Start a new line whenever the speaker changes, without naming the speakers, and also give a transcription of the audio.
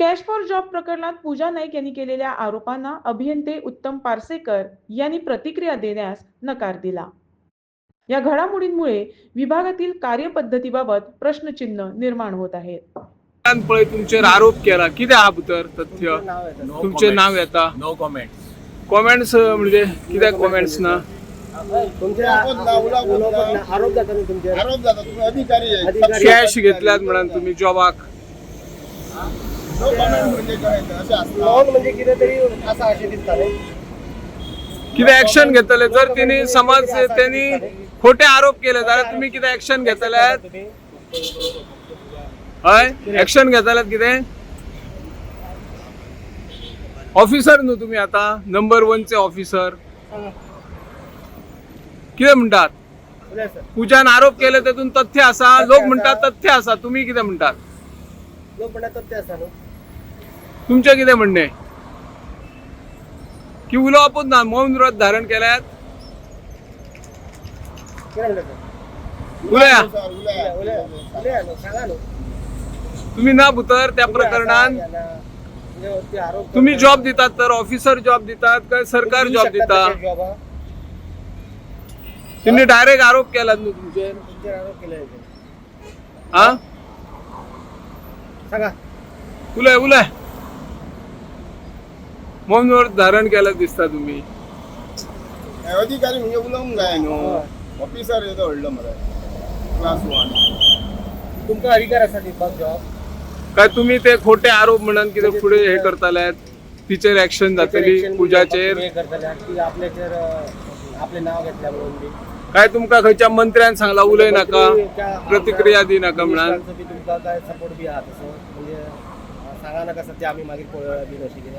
Cash for job प्रकरणात पूजा नाईक यांनी केलेल्या आरोपांना अभियंते उत्तम पार्सेकर यांनी प्रतिक्रिया देण्यास नकार दिला. या घडामोडींमुळे विभागातील कार्यपद्धतीबाबत प्रश्नचिन्ह निर्माण होत आहेत
तुमचेर आरोप केला. कितें आहा भितर तथ्य? तुमचें. नाव येता?
नो कॉमेंट्स
कॉमेंट्स म्हणजे कित्याक कॉमेंट्स ना. कॅश घेतल्यात म्हणून तुम्ही जॉबाक
म्हणजे असे
नॉन म्हणजे कितें तरी आसा अशें दिसता न्ही
कितें ऍक्शन घेतले जर तेणी समज त्यांनी खोटे आरोप केले जाल्यार तुम्ही कितें ऍक्शन घेतल्यात हय ऍक्शन घेतल्यात कितें? ऑफिसर न्हू तुम्ही आता नंबर वनचे ऑफिसर कितें म्हणटात पूजान आरोप केले तेतून तथ्य आसा लोक म्हणटात तथ्य आसा तुम्ही कितें म्हणटात
लोक म्हणटात ते आसा न्हू.
तुमचें कितें म्हणणें? की उलोवपूच ना मौन व्रत धारण केल्यात? उलया. तुम्ही ना भितर त्या
आरोप
तुम्ही जॉब दितात तर ऑफिसर जॉब दितात काय सरकार जॉब दिता? त्यांनी डायरेक्ट आरोप केलात न्हू तुमचेर
तुमचेर आरोप केले
हा?
सांगा.
उलय उलय. मौन धारण केलं दिसता तुम्ही.
अधिकारी म्हणजे उलोवंक जाय न्हू ऑफिसर येतो व्हडलो मरे क्लास वन
तुमकां अधिकार आसा दिवपाक जॉब.
काय तुम्ही ते खोटे आरोप म्हणून कितें फुडें हे करताले तिचेर ऍक्शन जातली पुजाचेर
अं, आपले नाव घेतल्या म्हणून बी
काय तुमका खंयच्या मंत्र्यान सांगला उलय नाका
त्या-
प्रतिक्रिया दी नाका म्हणून.
तुमकां काय सपोर्ट बी आहा तसो म्हणजे सांगा नाका ते आमी मागीर पळय बीन अशें कितें